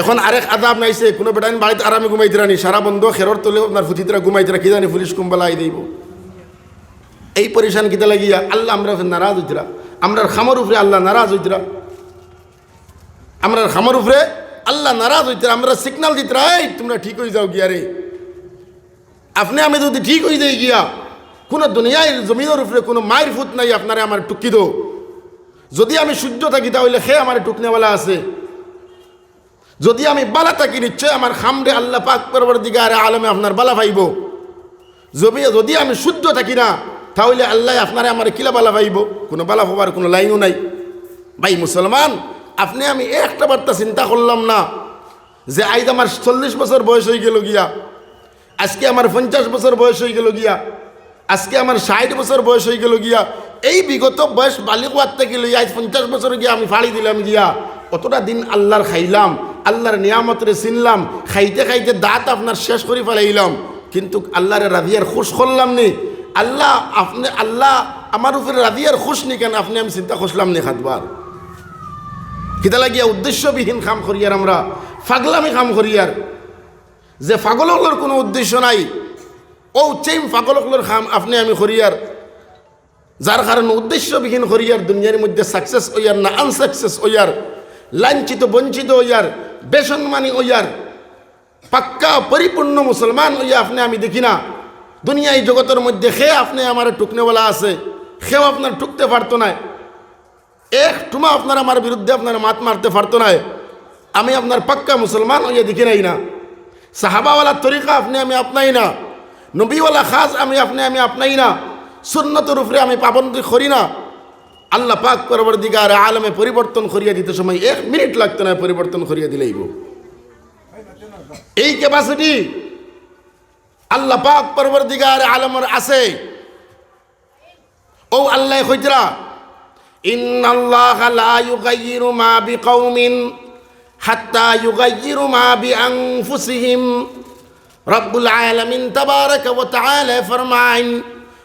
এখন আরেক আদাব নাইছে, কোনো বেটাইন বাড়িতে আরামে ঘুমাইতে রানি সারা বন্ধ খেরর তোলে আপনার ফুতিতরা ঘুমাইতে কি জানি পুলিশ কুম্বালাই দিব এই পরিশান কিতা লাগিয়া আল্লাহ আমরা নারাজ হইতরা, আমরার খামর উপরে আল্লাহ নারাজ হইতরা। আমরার খামর উপরে আল্লাহ নারাজ হইতরা আমরা সিগনাল দিতরা, এই, তোমরা ঠিক হয়ে যাও গিয়া রে। আপনি আমি যদি ঠিক হয়ে যাই গিয়া, কোনো দুনিয়ায় জমিনের উপরে কোনো মায়ের ফুট নাই আপনারে আমার টুকি দো। যদি আমি সূর্য থাকি তাহলে সে আমার টুকনেওয়ালা আছে। যদি আমি বালা থাকি নিশ্চয় আমার খামরে আল্লাহ পাক করবার দিকে আরে আলমে আপনার বালা পাইব। যদি যদি আমি শুদ্ধ থাকি না, তাহলে আল্লাহ আপনারে আমার কিলা বালা পাইব? কোনো বালা পাবার কোনো লাইনও নাই। ভাই মুসলমান, আপনি আমি একটা বার্তা চিন্তা করলাম না, যে আইজ আমার চল্লিশ বছর বয়স হয়ে গেল গিয়া, আজকে আমার পঞ্চাশ বছর বয়স হয়ে গেল গিয়া, আজকে আমার ষাট বছর বয়স হয়ে গেল গিয়া, এই বিগত বয়স বালিক ওয়ারতে গেল আজ পঞ্চাশ বছর গিয়া আমি ফাড়ি দিলাম গিয়া, অতটা দিন আল্লাহর খাইলাম। আল্লাহর নিয়ামতরে চিনলাম, খাইতে খাইতে দাঁত আপনার শেষ করে ফেলাইলাম। কিন্তু আল্লাহরে রাধিয়ার খুশ করলাম নি। আল্লাহ আপনি, আল্লাহ আমার উপরে রাধিয়ার খুশ নি কেন? আপনি আমি চিন্তা করলাম নি খাতবার কিতা লাগিয়া উদ্দেশ্যবিহীন কাম করিয়ার আমরা, ফাগলামি কাম করিয়ার যে ফাগলকলোর কোনো উদ্দেশ্য নাই, ও চেম ফাগলকলোর খাম আপনি আমি করিয়ার যার কারণে উদ্দেশ্যবিহীন করিয়ার দুনিয়ার মধ্যে সাকসেস ওয়ার না আনসাকসেস ওয়ার লাঞ্ছিত, বঞ্চিত ওয়ার বেসম্মানি ওয়ার পাক্কা, পরিপূর্ণ মুসলমান ওইয়া আপনি আমি দেখি না। দুনিয়ায় জগতের মধ্যে সে আপনি আমার টুকনেওয়ালা আছে, সেও আপনার টুকতে পারতো না এক টুমা আপনার আমার বিরুদ্ধে আপনার মাত মারতে পারতো না আমি আপনার পাক্কা মুসলমান ওইয়া দেখি নাই না। সাহাবাওয়ালা তরিকা আপনি আমি আপনাই না। নবীওয়ালা খাস আমি আপনি আমি আপনাই না। সুন্নতর উপরে আমি পাবন্দি করি না। আল্লাহ পাক করবার দিকে আর আলমে পরিবর্তন করিয়া দিতে সময় এক মিনিট লাগতো না পরিবর্তন করিয়া দিলেইব। এই ক্যাপাসিটি আল্লাহ পাক পরবর দিগার আলমর আছে। ও আল্লাহ হইতরা তাআলা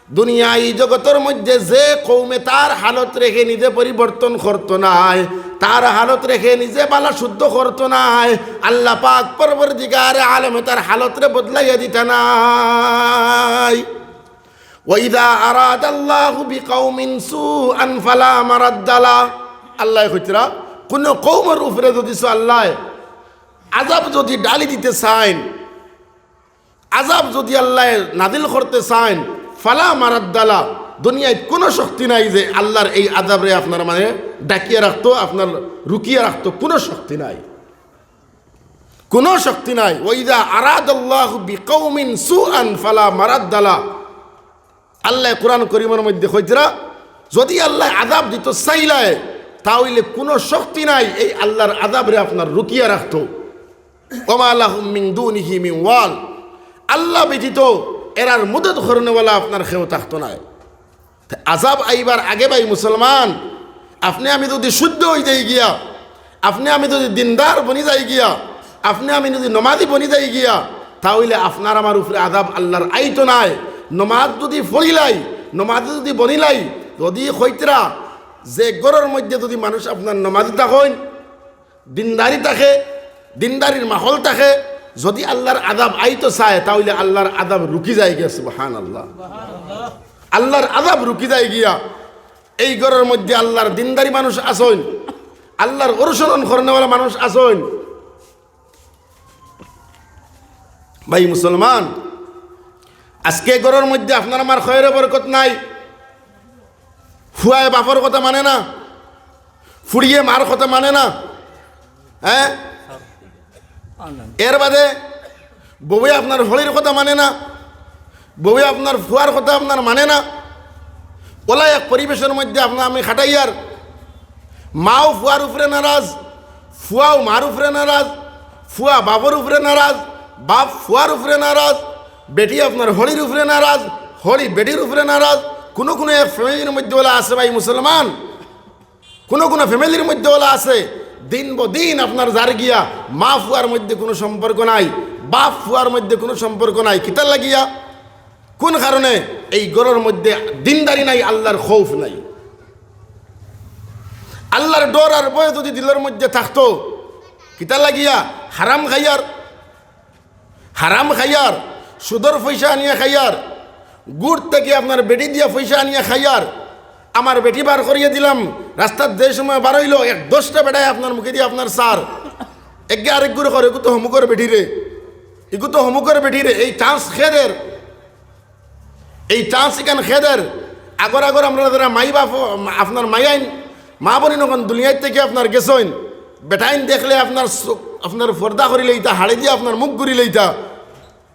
ফরমাইন দুনিয়ায় জগতের মধ্যে যে কৌমে তার হালত রেখে নিজে পরিবর্তন করতো নাই, তার হালত রেখে নিজে বালা শুদ্ধ করতো নাই, আল্লাহ পাক পরবর দিগার আলমে তার হালতরে বদলাইয়া দিতে নাই। ওইদা আরাদ আল্লাহ বিকাউমিন সুআন ফালা মারাদ্দালা। আল্লাহ কইতরা কোন কৌমের উপরে যদি আল্লাহ আজাব যদি ডালি দিতে চাইন আজাব যদি আল্লাহ নাদিল করতে চাইন ফালা মারাদ্দালা দুনিয়ায় কোনো শক্তি নাই যে আল্লাহর এই আজাবরে আপনার মানে ডাকিয়ে রাখতো, আপনার রুকিয়ে রাখতো, কোনো শক্তি নাই। কোনো শক্তি নাই। ওইদা আরাদ আল্লাহ বিকৌমিন সুআন ফালা মারাদ্দালা আল্লাহ কোরআন করিমের মধ্যে কইতরা যদি আল্লাহ আজাব দিত চাইলায় তাহলে কোনো শক্তি নাই এই আল্লাহর আজাবরে আপনার রুকিয়ে রাখতো। ওমা আল্লাহ মিং দুনিহি মিং ওয়াল। আল্লাহ ব্যতীত এরার মুদত করনেওয়ালা আপনার খেয়েও থাকতো না। আজাব আইবার আগে ভাই মুসলমান, আপনি আমি যদি শুদ্ধ হয়ে যাই গিয়া, আপনি আমি যদি দিনদার বনি যাই গিয়া, আপনি আমি যদি নমাজি বনি যাই গিয়া, তাহলে আপনার আমার উপরে আজাব আল্লাহর আইতো নাই। নমাজ যদি ফড়িলাই নমাজ যদি বনিলাই, যদি হইতরা যে গড়ের মধ্যে যদি মানুষ আপনার নমাজি থাকেন, দিনদারি থাকে, দিনদারির মাহল থাকে যদি আল্লাহর আদাব আইতো চায়, তাহলে আল্লাহর আদাব রুকি যায় গিয়া সুবাহান আল্লাহ আল্লাহর আদাব রুকি যায় গিয়া, এই ঘরের মধ্যে আল্লাহর দিনদারি মানুষ আসেন আল্লাহর অনুসরণ করেনেওয়ালা মানুষ আসেন ভাই মুসলমান, আজকে ঘরের মধ্যে আপনার আমার খয়ের বরকত নাই। ফুয়ায় বাপর কথা মানে না ফুড়িয়ে মার কথা মানে না হ্যাঁ? এর বাদে বউয়ে আপনার হলির কথা মানে না, বউয়ে আপনার ফুয়ার কথা আপনার মানে না। ওলা এক পরিবেশের মধ্যে আপনার আমি খাটাইয়ার মাও ফুয়ার উপরে নারাজ, ফুয়াও মার উপরে নারাজ, ফুয়া বাপর উপরে নারাজ, বাপ ফুয়ার উপরে নারাজ, বেটি আপনার হলির উপরে নারাজ, হলি বেটির উপরে নারাজ। কোনো কোনো এক ফ্যামিলির মধ্যে ওলা আছে ভাই মুসলমান, কোনো কোনো ফ্যামিলির মধ্যে ওলা আছে দিন দিন আপনার জার গিয়া মা ফুয়ার মধ্যে কোনো সম্পর্ক নাই, বাপ ফুয়ার মধ্যে কোনো সম্পর্ক নাই। কিতার লাগিয়া? কোন কারণে? এই গরর মধ্যে দিনদারি নাই, আল্লাহর খৌফ নাই। আল্লাহর ডর আর বয় যদি দিলের মধ্যে থাকতো কিতা লাগিয়া? হারাম খাইয়ার হারাম খাইয়ার, সুদর পয়সা আনিয়া খাইয়ার, গুড় থেকে আপনার বেটি দিয়া পয়সা আনিয়া খাইয়ার আমার বেটি বার করিয়ে দিলাম। রাস্তার যে সময় বার হইল, এক দশটা বেটায় আপনার মুখে দিয়ে আপনার সার। একে আরেক গুড় করে, এগু তো হমুকর বেটি রে। এগু তো হমুকর বেটি রে। এই চান্স খেদের। এই চান্স ইকান খেদের। আগর আগর আমরা যারা মাই বাপ, আপনার মাইয়াইন মা বলি নখন দুনিয়ার থেকে আপনার গেছইন বেটাইন দেখলে আপনার আপনার পর্দা করি লইতা, হাড়ে দিয়ে আপনার মুখ ঘুরি লইতা।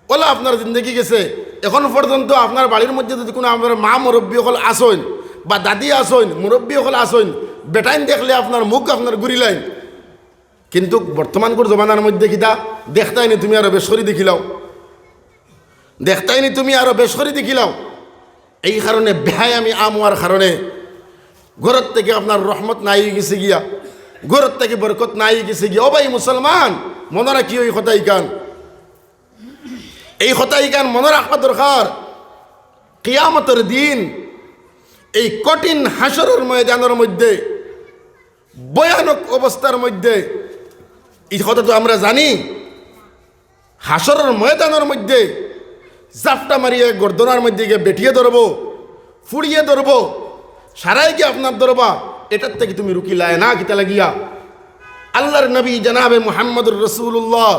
ওলা আপনার জিন্দগি গেছে। এখন পর্যন্ত আপনার বাড়ির মধ্যে যদি কোনো আমার মা মুরব্বী অকল আসইন বা দাদি আসইন মুরব্বী হল আসইন বেটাইন দেখলে আপনার মুখ আপনার ঘুরি লাইন কিন্তু বর্তমানকার জমানার মধ্যে কিতা, দেখতাইনি তুমি আরও বেশ করে দেখিলাও দেখতাইনি তুমি আরও বেশ দেখিলাও এই কারণে বেহায় আমি আম হওয়ার কারণে ঘরের থেকে আপনার রহমত নাই গেছে গিয়া। ঘরের থেকে বরকত নাই গেছে গিয়া। ও ভাই মুসলমান মনে রাখি ওই কথাই কান এই কথাই কান মনে রাখা দরকার কিয়ামতের দিন এই কঠিন হাসরের ময়দানের মধ্যে, ভয়ানক অবস্থার মধ্যে, এই কথা তো আমরা জানি হাসরের ময়দানের মধ্যে জাপটা মারিয়ে গর্দনার মধ্যে গিয়ে বেটিয়ে ধরবো, ফুড়িয়ে ধরবো, সারাই গিয়ে আপনার ধরবা, এটার থেকে তুমি রুকি লায় না কিতা লাগিয়া। আল্লাহর নবী জনাবে মুহাম্মদুর রসুল্লাহ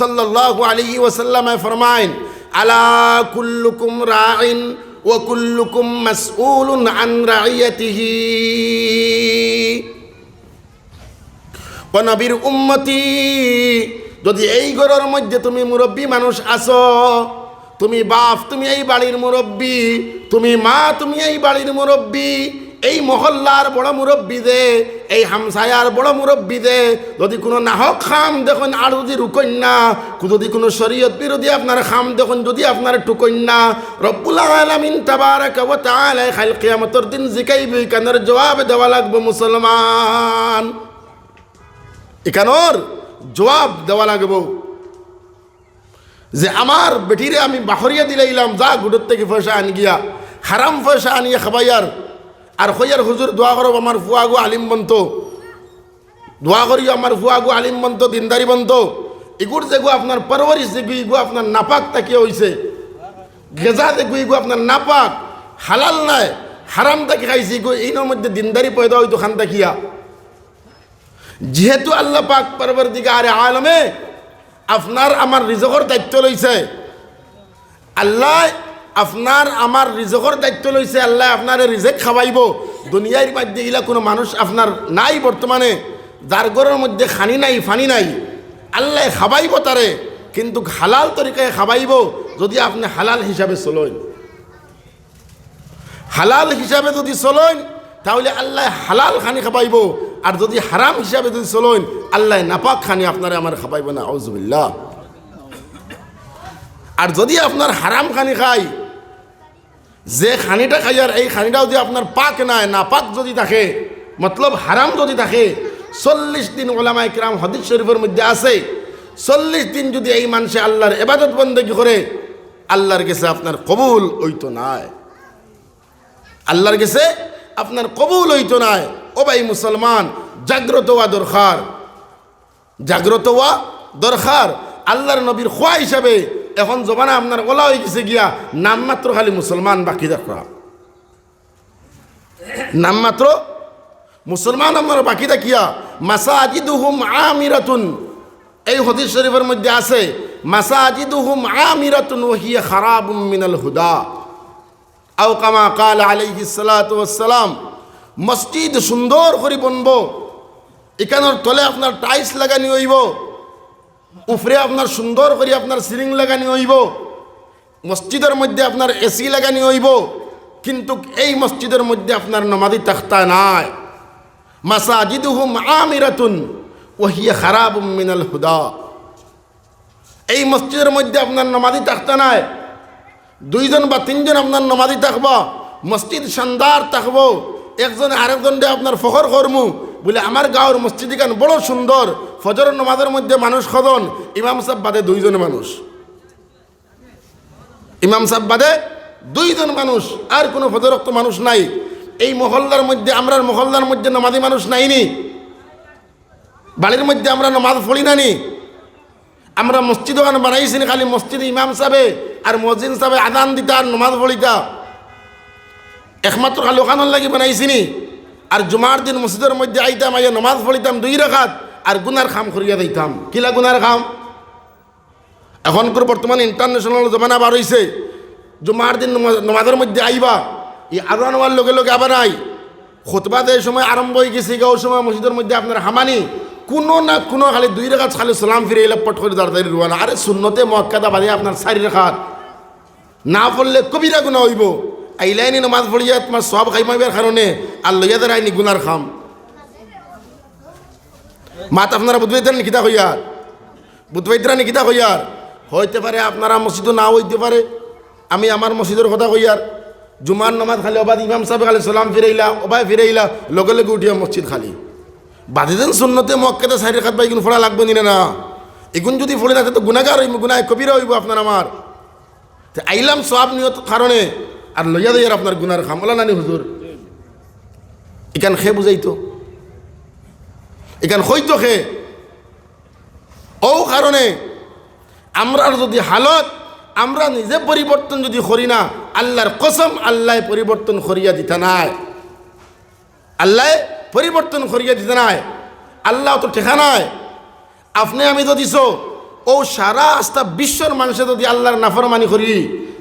সাল্লাহ আলী ওসাল্লামে ফরমাইন, আলা কুল্লুকুম রাইন ও কুল্লুকুম মাসউলুন আন রাইয়াতিহি। নবীর উম্মতি, যদি এই ঘরের মধ্যে তুমি মুরব্বী মানুষ আসো তুমি বাপ, তুমি এই বাড়ির মুরব্বী, তুমি মা, তুমি এই বাড়ির মুরব্বী এই মহল্লার বড় মুরব্বী দে এই হামসায়ার বড় মুরব্বী দে যদি কোনো নাহক খাম দেখুন আর যদি রুকন না যদি কোনো শরীয়ত বিরোধী আপনার খাম দেখুন, যদি আপনার টুকন না রব্বুল আলামিন তাবারাক ওয়া তাআলা খাল দিন জিকাইবি, কানের জবাব দেওয়া লাগবে মুসলমান। এখানোর জবাব দেওয়া লাগবো। যে আমার বেটিরে আমি বাহরিয়া দিলাইলাম, যা গুডোর থেকে পয়সা আনি গিয়া, হারাম পয়সা আনিয়া খাবাইয়ার আর হইয়ার হুজুর দোয়া করব আমার ফুয়াগু আলিম বন্ত দোয়া করি আমার ফুয়াগু আলিম বন্ত দিনদারি বন্ত এগুর যেগু আপনার পরবরিশ যেগু ইগু আপনার নাপাক তাকিয়ে হইছে। গেজা যেগু ইগু আপনার নাপাক। হালাল নাই, হারাম তাকে খাইছে, ইগু এইনের মধ্যে দিনদারি পয়দা হইতো খান তাকিয়া। যেহেতু আল্লাহ পাক পরবর্তীকে আরে আলমে আপনার, আমার রিজকর দায়িত্ব লইছে। আল্লাহ আপনার আমার রিজকর দায়িত্ব লইছে আল্লাহ আপনার রিজেক খাওয়াইব। দুনিয়ার মধ্যে এগুলা কোনো মানুষ আপনার নাই বর্তমানে। যার ঘরের মধ্যে খানি নাই, ফানি নাই। আল্লাহ খাবাইব তারে, কিন্তু হালাল তরিকায় খাবাইব যদি আপনি হালাল হিসাবে চলেন। হালাল হিসাবে যদি চলেন, তাহলে আল্লাহ হালাল খানি খাবাইব আর যদি হারাম হিসাবে যদি চলেন, আল্লাহ নাপাক খানি আপনারে আমার খাবাইব না আউজবিল্লা আর যদি আপনার হারাম খানি খাই যে খানিটা খাই এই খানিটাও যদি আপনার পাক নাই, নাপাক যদি থাকে, মতলব হারাম যদি থাকে, চল্লিশ দিন ওলামা ইকরাম হদিস শরীফের মধ্যে আছে। চল্লিশ দিন যদি এই মানুষে আল্লাহর এবাদত বন্দেগী করে, আল্লাহর কাছে আপনার কবুল ওইতো নাই। আল্লাহর কাছে আপনার কবুল হইতো নাই। ও ভাই মুসলমান, জাগ্রত হওয়া দরকার। জাগ্রত হওয়া দরকার। আল্লাহর নবীর খোয়া হিসাবে এখন জমানা আপনার ওলা হয়ে গেছে গিয়া নামমাত্র খালি মুসলমান বাকি দেখা নামমাত্র মুসলমান আপনার বাকি দেখিয়া, মাসাজিদুহুম আমিরাতুন। এই হদিস শরীফের মধ্যে আছে, মাসাজিদুহুম আমিরাতুন ওহিয়া খারাবুম মিনাল হুদা। আও কামা কাল আলাইহি সালাম, মসজিদ সুন্দর করে বনব, এখানোর তলে আপনার টাইলস লাগানি হইব। উপরে আপনার সুন্দর করে আপনার সিলিং লাগানি হইব। মসজিদের মধ্যে আপনার এসি লাগানি হইব। কিন্তু এই মসজিদের মধ্যে আপনার নমাদি তাখতা নাই। মাসাজিদুহুম আমিরাতুন ওহিয়া খারাপ মিনাল হুদা। এই মসজিদের মধ্যে আপনার নমাদি তাখতা নাই। দুইজন বা তিনজন আপনার নমাদি থাকব। মসজিদ শানদার থাকব। একজন আরেকজনকে আপনার ফখর করমু। বলে, আমার গাঁৱৰ মসজিদ এখান বড় সুন্দর। ফজর নমাজের মধ্যে মানুষ খদন। ইমাম সাহেব বাদে দুইজন মানুষ। ইমাম সাহেব বাদে দুইজন মানুষ। আর কোনো ফজরক্ত মানুষ নাই। এই মহল্লার মধ্যে আমরা মহল্লার মধ্যে নমাজি মানুষ নাইনি। বাড়ির মধ্যে আমরা নমাজ পড়ি নানি। আমরা মসজিদ ওখানে বানাইছি খালি মসজিদে ইমাম সাহেবে আর মসজিদ সাহেবে আদান দিতা আর নমাজ পড়িতা। একমাত্র খালি ওখানোর লাগি বানাইছি নি। আর জুমার দিন মসজিদের মধ্যে আইতাম, আইয়া নমাজ পড়িতাম দুই রাখাত আর গুনার খাম করিয়া দিতাম কিলা গুনার খাম? এখন এখনকার বর্তমান ইন্টারন্যাশনাল জমানা বার হইছে। জুমার দিন নমা- নমাজের মধ্যে আইবা, এই আদান হওয়ার লগে লগে আবার আই। খোতবা এই সময় আরম্ভ হয়ে গেছে গাও সময় মসজিদের মধ্যে আপনার হামানি। কোনো না কোনো খালি দুই রেখাত খালি সালাম ফিরে এলে পট করে দাঁড়িয়ে রুয়ানা আরে শূন্যতে মক্কাদা বাদে আপনার চারি রেখাত না পড়লে কবিরা গুণা হইব। আইলাইনি নমাজ পড়িয়া তোমার সব খাইমাইবার কারণে আর লইয়া দাঁড়াইনি গুনার খাম। মাত আপনারা বুধবাইতার নিকিতা হইয়ার। বুধবাইতরা নিকিতা হইয়ার। হইতে পারে আপনারা মসজিদ না হইতে পারে। আমি আমার মসজিদের কথা কইয়ার। জুমার নমাজ খালি অবাদ ইমাম সাহেব খালি সালাম ফিরাইলা, অবাই ফিরাইলা, লগে লগে উঠিয়া মসজিদ খালি। বাদি দেন শূন্যতে মক্কেতে সাইড খাত পাই ফোড়া লাগবে নি না এগুন যদি ফোড়ে না, তো গুণাগার হইব গুণায় কবিরা হইব আপনার আমার। আইলাম সব নিয়ত কারণে আর লইয়া দেয়ার আপনার গুনার খামলা নানি হুজুর। এখান খে বুঝাইতো। এখান হইতো খে। ও কারণে আমরার যদি হালত, আমরা নিজে পরিবর্তন যদি করি না, আল্লাহর কসম আল্লাহ পরিবর্তন করিয়া দিতে নাই। আল্লাহ পরিবর্তন করিয়া দিতে নাই। আল্লাহ তো ঠেকা নাই। আপনি আমি তো দিছ ও সারা আস্তা বিশ্বর মানুষে যদি আল্লাহর নাফরমানি করি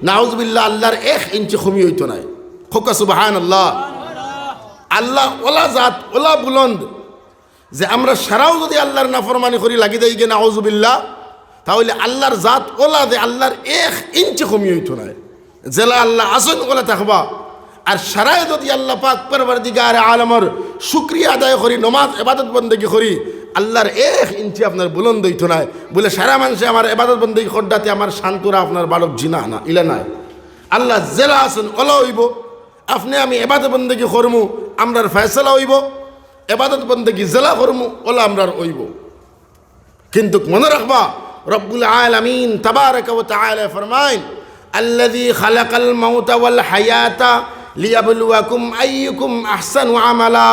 নাউজবিল্লা আল্লাহর এক ইঞ্চি কমি হইতো নাই। খোকা সুবাহান আল্লাহ আল্লাহ ওলা জাত, ওলা বুলন্দ। যে আমরা সারাও যদি আল্লাহর নাফরমানি করি, লাগি দেই গে নাউজুবিল্লাহ, তাহলে আল্লাহর জাত ওলা দে আল্লাহর এক ইঞ্চি কমি হইতো নাই। জেলা আল্লাহ আসন, ওলা থাকবা আর সারাই যদি আল্লাহ পাক পরবার দিগার আলমর শুক্রিয়া আদায় করি, নমাজ এবাদত বন্দেগি করি আল্লাহর এক ইঞ্চি আপনার বুলন্দ হইতো না বলে সারা মানুষে আমার এবাদত বন্দেগি খড্ডাতে আমার শান্তরা আপনার বালক জিনা না, ইলা নাই। আল্লাহ জেলা আসন, ওলা হইব। আপনি আমি এবাদত বন্দেগি করমু আমরার ফয়সলা হইব। এবাদত বন্দেগি জেলা করমু ওলা আমরার হইব। কিন্তু মনে রাখবা, রব্বুল আলামিন তাবারক ওয়া তাআলা ফরমাইন, আল্লাযী খালাকাল মাউতা ওয়াল হায়াতা লিয়াবলুয়াকুম আইয়ুকুম আহসানু আমালা।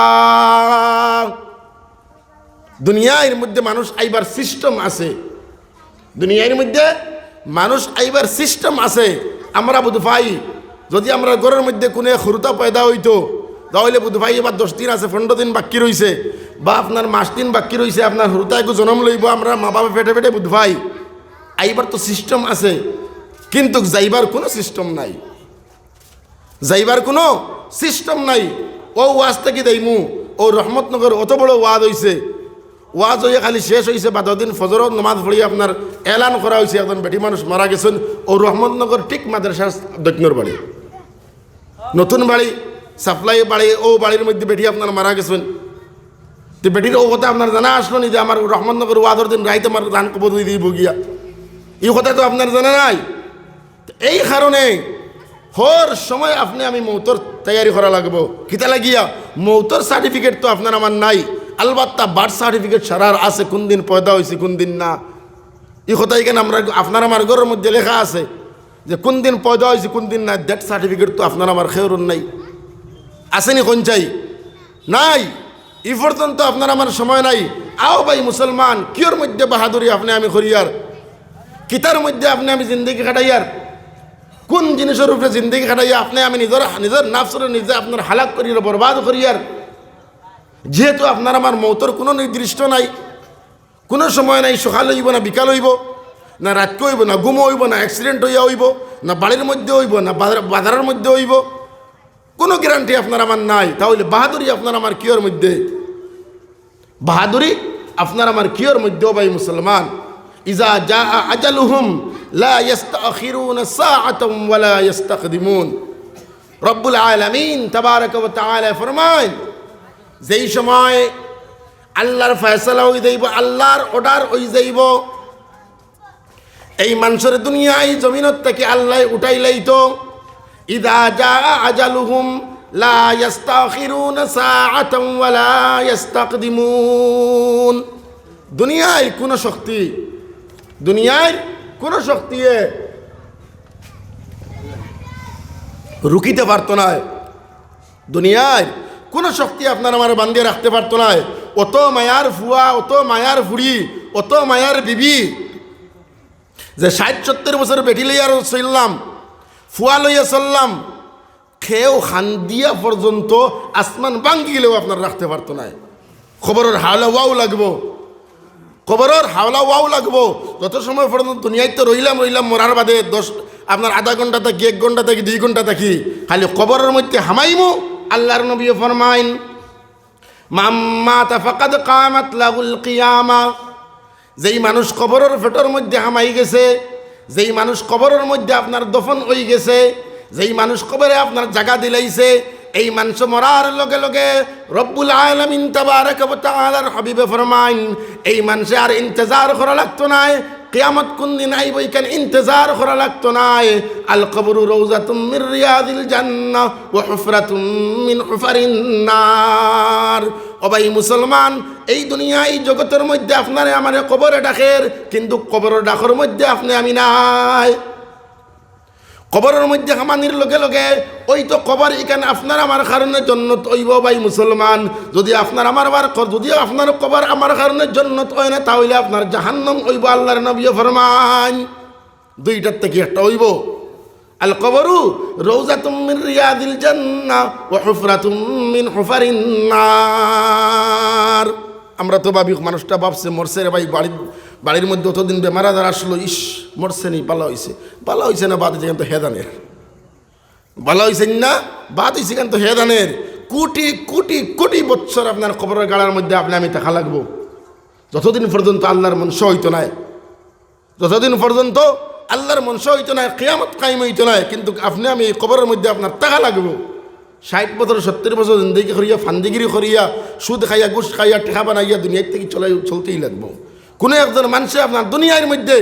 দুনিয়ার মধ্যে মানুষ আইবার সিস্টেম আছে। দুনিয়ার মধ্যে মানুষ আইবার সিস্টেম আছে। আমরা বুধ ভাই, যদি আমরা ঘরের মধ্যে কোনো সরুতা পয়দা হইতো, তাহলে বুধ ভাই এবার দশ দিন আছে, পনেরো দিন বাকি রইছে। বা আপনার মাস দিন বাকি রইছে, আপনার সরুতা একটু জন্ম লইব, আমরা মা বাবা পেটে পেটে বুধ ভাই। আইবার তো সিস্টেম আছে, কিন্তু যাইবার কোনো সিস্টেম নাই। যাইবার কোনো সিস্টেম নাই। ও ওয়াজ থেকে দেইমু, ও রহমতনগর অত বড় ওয়াজ হইছে। ওয়াজ হয়ে খালি শেষ হয়েছে বা দিন ফজরত নমাজ পড়ি আপনার এলান করা হয়েছে একজন বেটি মানুষ মারা গেছেন ও রহমতনগর ঠিক মাদ্রাসার দক্ষিণর বাড়ি নতুন বাড়ি সাপ্লাই বাড়ি ও বাড়ির মধ্যে বেটি আপনার মারা গেছেন তো বেটির ও কথা আপনার জানা আসলো নি যে আমার রহমতনগর ওয়াজর দিন রাইতে আমার ধান কবর দিয়ে দিব গিয়া। এই কথা তো আপনার জানা নাই? এই কারণে হর সময় আপনি আমি মৌতর তৈয়ারি করা লাগবো। কিতা লাগিয়া? মৌতর সার্টিফিকেট তো আপনার আমার নাই। আলবাত্তা বার্থ সার্টিফিকেট সারার আছে কোন দিন পয়দা হয়েছে কোন দিন না। এই কথা এখানে আমরা আপনার আমার ঘরের মধ্যে লেখা আছে যে কোন দিন পয়দা হয়েছে কোন দিন না ডেথ সার্টিফিকেট তো আপনার আমার খেয়রুন নাই। আসেনি কোন চাই? নাই। ই পর্যন্ত আপনার আমার সময় নাই। আও ভাই মুসলমান, কিয়র মধ্যে বাহাদুরি আপনি আমি করিয়ার? কিতার মধ্যে আপনি আমি জিন্দগি কাটাইয়ার কোন জিনিসের উপরে জিন্দগি কাটাইয়া আপনি আমি নিজের নিজের নাফসরে নিজে আপনার হালাক করিয়ার বরবাদ করিয়ার? যেহেতু আপনার আমার মৌতর কোনো নির্দিষ্ট নাই, কোনো সময় নাই, সকাল হইব না, বিকাল হইব, না রাতকে হইব, না গুম হইব, না অ্যাক্সিডেন্ট হইয়া হইব, না বাড়ির মধ্যে হইব, না বাজার- বাজারের মধ্যে হইব, কোনো গ্যারান্টি আপনার আমার নাই। তাহলে বাহাদুরি আপনার আমার কিয়র মধ্যে? বাহাদুরি আপনার আমার কিয়র মধ্যে ভাই মুসলমান। ইজা জা আজালুহুম লা রব্বুল আলামিন তাবারাক ওয়া ফরমায় যেই সময় আল্লাহর ফয়সালা হয়ে যাইব আল্লাহর অর্ডার হয়ে যাইব। এই মানুষের দুনিয়ায় জমিনত থেকে আল্লাহ উঠাইলাই তো ইদা যা আজালুহুম দুনিয়ায় কোন শক্তি, দুনিয়ায় কোন শক্তি রুকিতে পারত না। দুনিয়ায় কোনো শক্তি আপনার আমার বান্ধিয়ে রাখতে পারতো না। অত মায়ার ফুয়া অত মায়ার ফুড়ি অত মায়ার বিবি। যে ষাট সত্তর বছর বেটি লইয়া চললাম, ফুয়া লইয়া চললাম খেয়েও খান দিয়া পর্যন্ত আসমান ভাঙ্গি গেলেও আপনার রাখতে পারতো না। খবরের হাওলা ওয়াও লাগবো। খবরের হাওলা ওয়াও লাগবো। যত সময় পর্যন্ত দুনিয়ায় তো রইলাম রইলাম মরার বাদে দশ আপনার আধা ঘণ্টা থাকি, এক ঘণ্টা থাকি, দুই ঘণ্টা থাকি, খালি খবরের মধ্যে হামাইমু। আল্লাহর নবী ফরমাইন মাম্মা তাফাকাদ কামাত লাগুল কিয়ামা যেই মানুষ কবরের ফেটর মধ্যে হামাই গেছে, যেই মানুষ কবরের মধ্যে আপনার দফন হয়ে গেছে, যেই মানুষ কবরে আপনার জায়গা দিলাইছে এই মানুষ মরার লগে লগে রব্বুল আলমিন তাআলার হাবিবে ফরমাইন, এই মানুষে আর ইন্তজার করা লাগতো না কিয়ামত কোন দিন আইব এখান ইন্তজার করা লাগতো না আল কবরু রৌজাতুম মির রিয়াদিল জান্নাহ ওয়া হুফরাতুম মিন হুফারিন নার। ও ভাই মুসলমান, এই দুনিয়া, এই জগতের মধ্যে আপনারে আমার কবরে ডাকের, কিন্তু কবরের ডাকর মধ্যে আপনি আমি নাই। কবরের মধ্যে হামানির লগে লগে, ওই তো কবর এখানে আপনার আমার কারণে জন্নত ওইব ভাই মুসলমান। যদি আপনার আমার বার যদি আপনার কবর আমার কারণে জন্নত হয় না, তাহলে আপনার জাহান্নম ওইব আল্লাহর নবী ফরমান। দুইটার থেকে একটা ওইব আল কবরু রৌজাতুম মিন রিয়াদিল জান্নাহ ওয়া হুফরাতুম মিন হুফারিন আমরা তো ভাবি, মানুষটা ভাবছে, মরছে রে ভাই বাড়ির বাড়ির মধ্যে অতদিন বেমার আজার আসলো, ইস মরছে নি পালা হয়েছে পালা হয়েছে না, বাদ হয়েছে তো হেদানের। ভালো হয়েছে না, বাদ হয়েছে কিন্তু হেদানের। কোটি কোটি কোটি বছর আপনার খবরের গাড়ার মধ্যে আপনি, আমি থাকা লাগবো। যতদিন পর্যন্ত আল্লাহর মনস হইতো নাই। যতদিন পর্যন্ত আল্লাহর মনস হইতো নাই, কেয়ামত কাইম হইতো নাই, কিন্তু আপনি, আমি এই কবরের মধ্যে আপনার টাকা লাগবো। ষাট বছর, সত্তর বছর জিন্দগি করিয়া, ফান্দিগিরি করিয়া, সুদ খাইয়া, ঘুষ খাইয়া টেকা বানাইয়া দুনিয়ার থেকে চলে চলতেই লাগবো। কোনো একজন মানুষে আপনার দুনিয়ার মধ্যে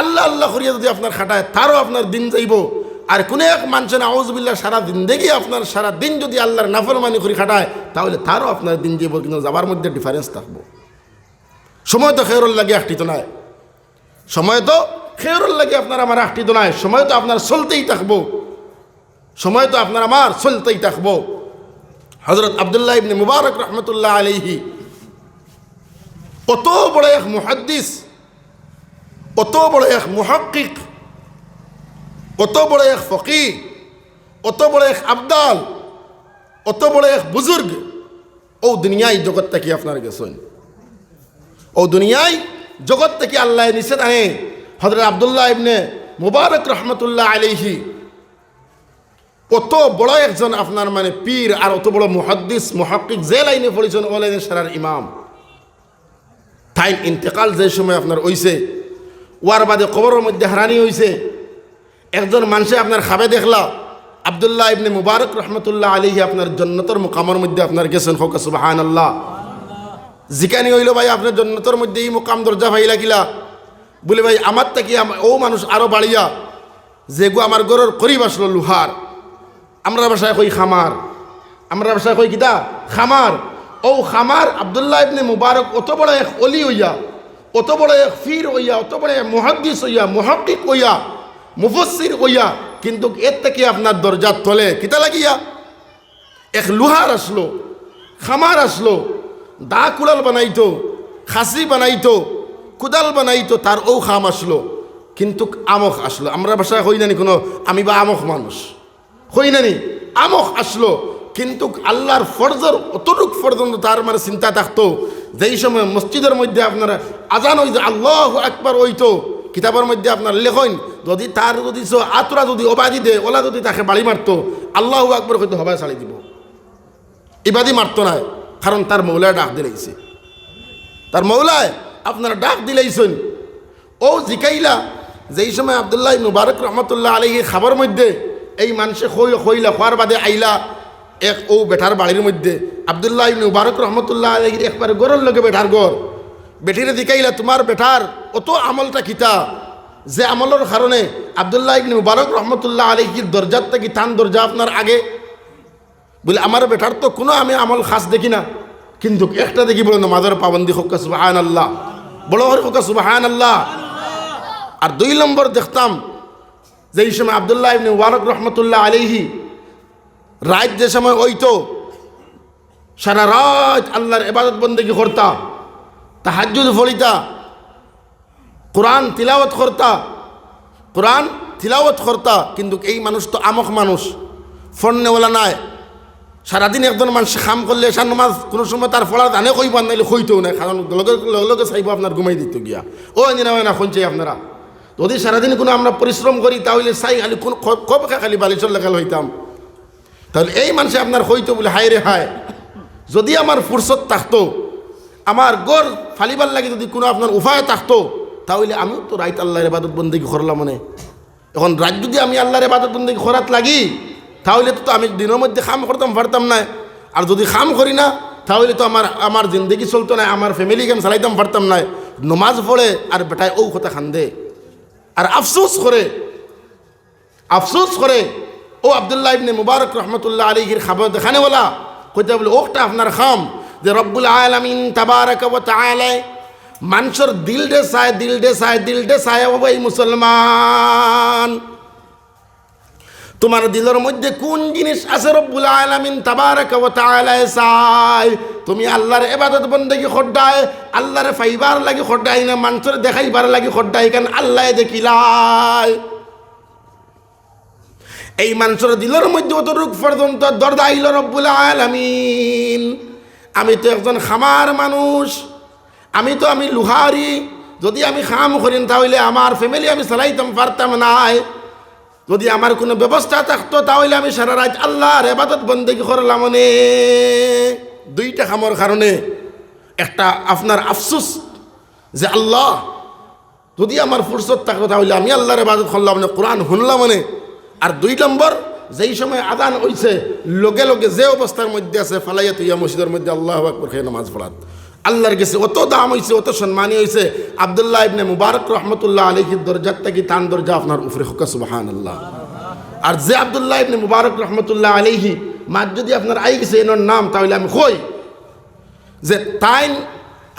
আল্লাহ আল্লাহ করিয়া যদি আপনার খাটায়, তারও আপনার দিন যাইব। আর কোনো এক মানুষের আউজবিল্লা সারা জিন্দগি আপনার সারা দিন যদি আল্লাহর নাফরমানি করে খাটায়, তাহলে তারও আপনার দিন যাইব কিন্তু যাবার মধ্যে ডিফারেন্স থাকব। সময় তো খেরল লাগে একটি তো নয় সময় তো খেরল লাগে আপনার আমার একটি তো নয় সময় তো আপনার চলতেই থাকব। সময় তো আপনার আমার চলতেই থাকব। হজরত আবদুল্লাহ ইবনে মুবারক রহমতুল্লাহ আলহি অত বড় এক মুহাদ্দিস, অত বড় এক মুহাক্কিক, অত বড় এক ফকি অত বড় এক আবদাল, অত বড় এক বুজুর্গ, ও দুনিয়ায় জগৎ থেকে আপনার গেছেন। ও দুনিয়ায় জগৎ থেকে আল্লাহ নিষেধ আনে হজরত আবদুল্লাহ ইবনে মুবারক রহমতুল্লাহ আলিহি কত বড় একজন আপনার মানে পীর আর অত বড় মুহাদ্দিস, মহাক্কিক যে লাইনে পড়েছেন ও লাইনে সারার ইমাম। তাই ইন্তেকাল যে সময় আপনার হইছে, ওয়ার বাদে কবরের মধ্যে হারানি হইছে। একজন মানুষে আপনার খাবে দেখলা, আবদুল্লাহ ইবনে মুবারক রহমতুল্লাহ আলিহি আপনার জন্নতর মুকামের মধ্যে আপনার গেছেন। হোক সুবাহান আল্লাহ জিকানি হইল ভাই, আপনার জন্নতর মধ্যে এই মোকাম দরজা ভাইলা কিলা বলে ভাই, আমার থেকে ও মানুষ আরও বাড়িয়া যেগু আমার গরর করিব আসলো লুহার। আমরা বাসায় কই খামার? আমরা বাসায় কই কিতা? খামার। ও খামার আবদুল্লাহ ইবনে মুবারক, অত বড় এক অলি হইয়া, অত বড় এক ফির হইয়া, অত বড় এক মুহাদ্দিস হইয়া, মুহাক্কিক হইয়া মুফসির হইয়া, কিন্তু এর থেকে আপনার দরজার তলে কিতা লাগিয়া? এক লুহার আসলো, খামার আসলো, দা কুড়াল বানাইতো, খাসি বানাইতো, কুদাল বানাইতো, তার ও খাম আসলো, কিন্তু আমখ আসলো। আমরা বাসায় হই নানি কোনো, আমি বা আমখ মানুষ। হই নানি আমখ আসলো কিন্তু আল্লাহর ফরজর অতটুক পর্যন্ত তার মানে চিন্তা থাকতো। যেই সময় মসজিদের মধ্যে আপনারা আজান হইতো, আল্লাহ একবার হইতো, কিতাবের মধ্যে আপনার লেখন যদি তার যদি আতরা যদি অবাদি দে ওলা যদি তাকে বাড়ি মারতো, আল্লাহ একবার হয়তো হবায় ছাড়ি দিব। ইবাদি মারতো না, কারণ তার মৌলায় ডাক দিলাইছে তার মৌলায় আপনারা ডাক দিলাইছেন ও জিকাইলা, যেই সময় আবদুল্লাহ মুবারক রহমতুল্লাহ আলহি খাবার মধ্যে এই মানুষে খইলা, খোয়ার বাদে আইলা এক ও বেটার বাড়ির মধ্যে। আবদুল্লাহ মুবারক রহমতুল্লাহ আলহির একবার গরর লগে বেটার গর বেটিরে দিকাইলা তোমার বেটার অত আমলটা কিতা যে আমলের কারণে আবদুল্লাহ ইবনে মুবারক রহমতুল্লাহ আলহির দরজার থেকে টান দরজা আপনার আগে। বলে, আমার বেটার তো কোনো আমি আমল খাস দেখি না। কিন্তু একটা দেখি বলে, নমাজের পাবন্দি হোকা সুবাহান আল্লাহ বড় হরে হোকা সুবাহান আল্লাহ আর দুই নম্বর দেখতাম যে এই সময় আবদুল্লাহ ইবনে মুবারক রহমতুল্লাহ আলিহি রাত যে সময় ওইতো, সারা রাত আল্লাহর এবাদত বন্দেগি করতা তাহাজুদ ফলিতা, কোরআন তিলাওয়াত করতা, কোরআন তিলাওয়াত কর্তা, কিন্তু এই মানুষ তো আমক মানুষ ফোন নেওয়ালা নাই। সারাদিন একজন মানুষ খাম করলে এসার নমাজ কোনো সময় তার ফলার দানে কইব নাইলে কইতেও নাই। কারণ লগে লগে চাইব, আপনার ঘুমাই দিত গিয়া। ও এদিন না শুনছে আপনারা। যদি সারাদিন কোনো আমরা পরিশ্রম করি, তাহলে চাই খালি কোন কব খালি বালিশর লেখাল হইতাম। তাহলে এই মানুষে আপনার হইতো বলে, হায় রে হায়। যদি আমার ফুরসত থাকতো, আমার গড় ফালিবার লাগে যদি কোনো আপনার উপায় থাকতো, তাহলে আমিও তো রাইত আল্লাহর এবাদত বন্দেগী করলাম মানে। এখন রাত যদি আমি আল্লাহর এবাদত বন্দেগী করাত লাগি, তাহলে তো আমি দিনের মধ্যে খাম করতাম, পারতাম না। আর যদি খাম করি না, তাহলে তো আমার আমার জিন্দগি চলতো না, আমার ফ্যামিলি গেম চালাইতাম, পারতাম না। নমাজ পড়ে আর বেটায় ও কথা খান্দে। আর আফসোস করে আফসোস করে ও আবদুল্লাহ ইবনে মুবারক রহমতুল্লাহ আলীহির খাবার দেখানেওয়ালা কইতে বলে ওটা আপনার খাম যে রব্বুল আলামিন তাবারাক মানুষের দিল ডে চায় দিল ডে চায় দিল ডে চায় ও ভাই মুসলমান। তোমার দিলের মধ্যে কোন জিনিস আছে রব্বুল আলামিন তাবারাক চায় তুমি আল্লাহর ইবাদত বন্দেগি খড্ডায়, আল্লাহর ফাইবার লাগি খড্ডাই না, মানুষের দেখাইবার লাগি খড্ডাই কেন আল্লাহ দেখিলায় এই মানুষের দিলের মধ্যে অত রূপ পর্যন্ত দরদা আইল রব্বুল আলামিন। আমি তো একজন খামার মানুষ, আমি তো আমি লুহারি, যদি আমি খাম করিন তাহলে আমার ফ্যামিলি আমি চালাইতাম, পারতাম নাই। যদি আমার কোনো ব্যবস্থা থাকতো তাহলে আমি সারা রাত আল্লাহর এবাদত বন্দেগি করলাম মানে দুইটা খামর কারণে একটা আপনার আফসুস যে আল্লাহ, যদি আমার ফুরসত থাকতো তাহলে আমি আল্লাহর এবাদত করলাম মানে কোরআন শুনলাম মানে আর দুই নম্বর, যেই সময় আদান হইছে, লগে লগে যে অবস্থার মধ্যে আছে ফালাইয়া তুইয়া মসজিদের মধ্যে আল্লাহ আকবর খেয়ে নামাজ পড়াত। আল্লাহর গেছে অত দাম হয়েছে অত সম্মানী হয়েছে আবদুল্লাহ ইবনে মুবারক রহমতুল্লাহ আলহির দরজার থেকে তান দরজা আপনার উফরে হুকা সুবাহান আল্লাহ আর যে আবদুল্লাহ ইবনে মুবারক রহমতুল্লাহ আলহি মার যদি আপনার আই গেছে এনার নাম, তাহলে আমি কই? যে তাইন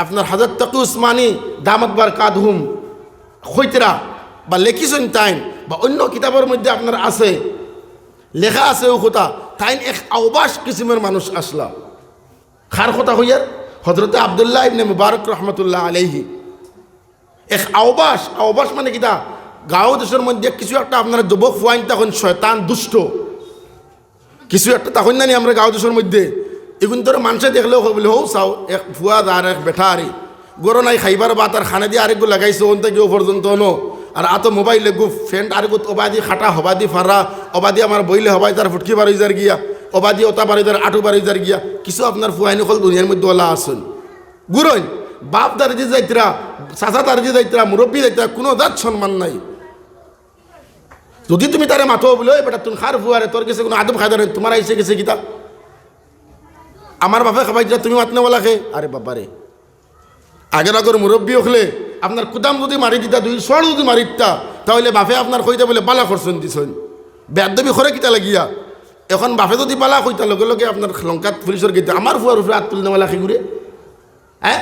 আপনার হাজর তকি উসমানী দামতবার কাদহুম খৈতরা বা লেখিছেন তাইন বা অন্য কিতাবের মধ্যে আপনার আছে, লেখা আছে ও কথা, তাইন এক আওবাস কিসিমের মানুষ আসলা খার কথা হইয়ার হজরতে আবদুল্লাহ ইবনে মুবারক রহমতুল্লাহ আলাইহি। এক আওবাস আওবাস মানে কিতা, গাঁও দেশের মধ্যে কিছু একটা আপনার যুবক ফুয়াইন তখন শয়তান দুষ্ট। কিছু একটা তখন জানি আমরা গাঁও দেশের মধ্যে এগুন তোর মানুষে দেখলেও বলে, হৌ চাও, এক ফুয়া আর এক বেঠা আরে গরো নাই খাইবার বা তার খানা দিয়ে আরেকগু লাগাইছে ওন থেকে পর্যন্ত ন? আর আতো মোবাইলে গু ফ্রেন্ড আরেকু অবাদি খাটা হবাদি ফারা অবাদি আমার বইলে হবাই তার ফুটকি বারো যার গিয়া অবাদি ওতা বারো যার আটু বারো যার গিয়া, কিছু আপনার ফুয়াইনি কল দুনিয়ার মধ্যে ওলা আসুন। গুরইন, বাপ তার যে যাইতরা, চাচা তার যে যাইতরা, মুরব্বী যাইতরা, কোনো জাত সম্মান নাই। যদি তুমি তারে মাথো বলে বেটা তুমি খার ফুয়ারে, তোর কাছে কোনো আদম খাইদার তোমার আইসে গেছে কিতা? আমার বাপে খাবাই তুমি মাতনে বলা খে? আরে বাবারে আগের আগর মুরব্বী হলে আপনার কুদাম যদি মারি দিতা, দুই সর যদি মারি দিতা, তাহলে বাপে আপনার কইতে বলে, বালা করছেন দিছেন বেদবি খরে কিতা লাগিয়া? এখন বাপে যদি বালা কইতা, লগে লগে আপনার লঙ্কাত পুলিশের গেতে আমার ফুয়ার উপরে হাত তুলনে বলা ঘুরে হ্যাঁ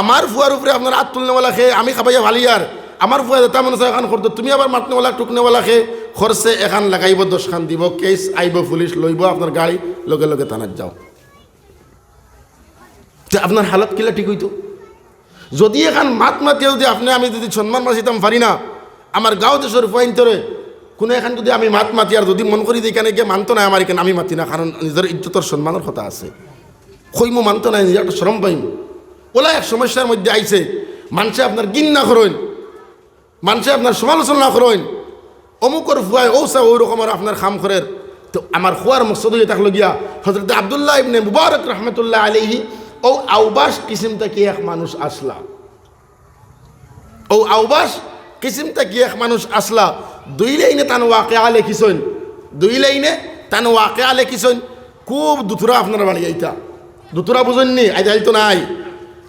আমার ফুয়ার উপরে আপনার হাত তুলনে বলা খে, আমি খাবাইয়া ভালিয়ার আমার ফুয়া যেটা মনে এখন করতো তুমি আবার মাতনেওয়ালা টুকনেওয়ালা খে খরচে এখান লাগাইব দশখান দিব কেস আইব পুলিশ লইব আপনার গাড়ি, লগে লগে থানাত যাও। আপনার হালত কিলা ঠিক হইতো? যদি এখান মাত মাতিয়ে যদি আপনি আমি যদি সম্মান মাসিতাম পারি না, আমার গাঁও দেশের পয়েন্টরে কোনো এখান যদি আমি মাত মাতি আর যদি মন করি যে এখানে গিয়ে মানতো না, আমার এখানে আমি মাতি না, কারণ নিজের ইজ্জতর সম্মানের কথা আছে। কইমো মানতো না, নিজের একটা শ্রম পাইম। ওলা এক সমস্যার মধ্যে আইছে, মানুষে আপনার গিন না করেন, মানুষে আপনার সমালোচনা করেন। অমুকর ফুয়ায় ঔসা ওই রকমের আপনার খাম করের তো আমার খোয়ার মকসদ হয়ে থাকল গিয়া হজরত আবদুল্লাহ ইবনে মুবারক রহমতুল্লাহ আলহি ও আউবাস কিসিম থেকে এক মানুষ আসলা? ও আউবাস কিসিম থেকে এক মানুষ আসলা? দুই লাইনে তান ওয়াকে আলে কিসন দুই লাইনে তান ওয়াকে আলে কিসন খুব দুথুরা আপনার বাড়ি আইতা। দুতুরা বুঝেননি? আই যাইতো নাই।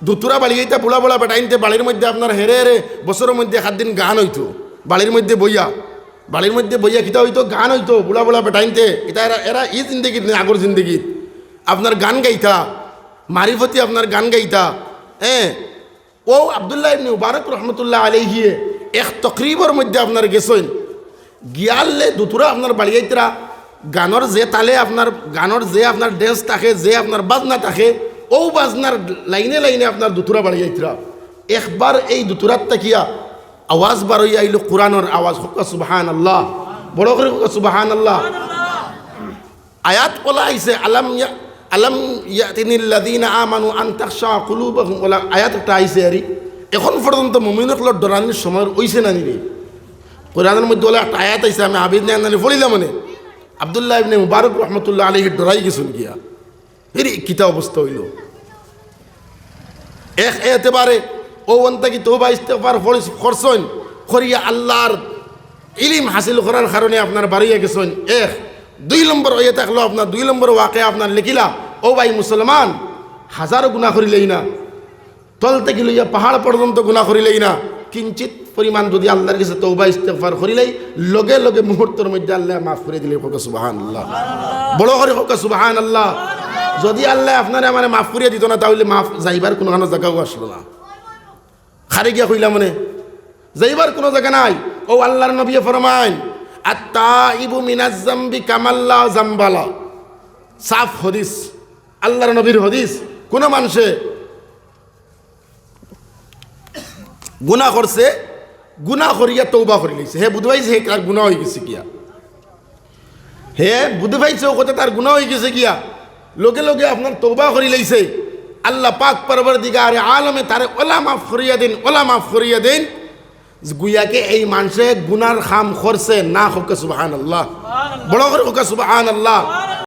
দুতুরা বাড়ি আইতা বুড়া বুড়া বেটাইনতে বাড়ির মধ্যে আপনার হেরে হেরে বছরের মধ্যে সাত দিন গান হইতো। বাড়ির মধ্যে বইয়া। বাড়ির মধ্যে বইয়া খিতা হইতো? গান হইতো বুড়া বুড়া বেটাইনতে এটা এরা এরা ই জিন্দগিত নেই আগর জিন্দগিত। আপনার গান গাইতা। মারিফতি আপনার গান গাইতা। হ্যাঁ ও আবদুল্লাহ ইবনে মুবারক রহমতুল্লাহ আলাইহিয়ে এক তকরিবর মধ্যে আপনার গেছেন। গিয়ালে দুতুরা আপনার বাড়িয়াইতরা গানের যে তালে আপনার গানের যে আপনার ড্যান্স থাকে, যে আপনার বাজনা থাকে, ও বাজনার লাইনে লাইনে আপনার দুতুরা বাড়িয়াইতরা একবার এই দুতুরাত তাকিয়া আওয়াজ বারই আইলো কোরআনের আওয়াজ, হুকা সুবাহান আল্লাহ বড় করে হুকা সুবাহান আল্লাহ আয়াত বলা আইছে, আলাম আলাম ইয়াতিনিল্লাযীনা আমানু আন তাখশা কুলুবাহুম। ওলা আয়াত একটা আইছে আরি, এখন পর্যন্ত মুমিনকলৰ ডরানির সময় ওইছে না নিবে কোরআনের মধ্যে বলে একটা আয়াত আইছে, আমি আবিদ নানি পড়িলাম মানে। আবদুল্লাহ ইবনে মুবারক রহমতুল্লাহ আলাইহি ডরাই গেছুন গিয়া। এর কিতা অবস্থা হইল? এক এতেবারে ও অন্তা কি তোবা ইস্তেফার করছেন করিয়া আল্লাহর ইলিম হাসিল করার কারণে আপনার বাড়িয়ে গেছেন এক দুই নম্বর হয়ে থাকল আপনার, দুই নম্বর ওয়াকে আপনার লিখিলা, ও ভাই মুসলমান, হাজারো গুণা করিলেই না। তল থেকে লইয়া পাহাড় পর্যন্ত গুণা করিলেই না। কিঞ্চিত পরিমাণ যদি আল্লাহর কাছে তৌবা ইস্তেফার করিলেই লগে লগে মুহূর্তের মধ্যে আল্লাহ মাফ করে দিলে হোক সুবাহান আল্লাহ বড় করে হোক সুবাহান আল্লাহ যদি আল্লাহ আপনার মানে মাফ করিয়া দিত না, তাহলে মাফ, যাইবার কোনো কোনো জায়গাও আসলো না। খারে গিয়া কইলা মনে, যাইবার কোনো জায়গা নাই। ও আল্লাহর নবী ফরমাইন আত্তা ইবু মিনাজ্জাম্বি কামাল্লা জাম্বালা। সাফ হদিস, আল্লাহর নবীর হদিস। কোন মানুষে গুণা করছে গুণা করিয়া তৌবা করে লিছে হে বুধ পাইছে হে তার গুণা হয়ে গেছে গিয়া হে বুধ পাইছে ও কথা তার গুণা হয়ে গেছে গিয়া লোকে লোকে আপনার তৌবা করে লাইছে। আল্লাহ পাক পরবর দিগারে আলমে তারে ওলা মাফ করিয়া দিন, ওলা মাফ করিয়া দিন। গুয়াকে এই মানুষে গুনার খাম করছে না হোক সুবাহান আল্লাহ বড় করে হোক সুবাহান আল্লাহ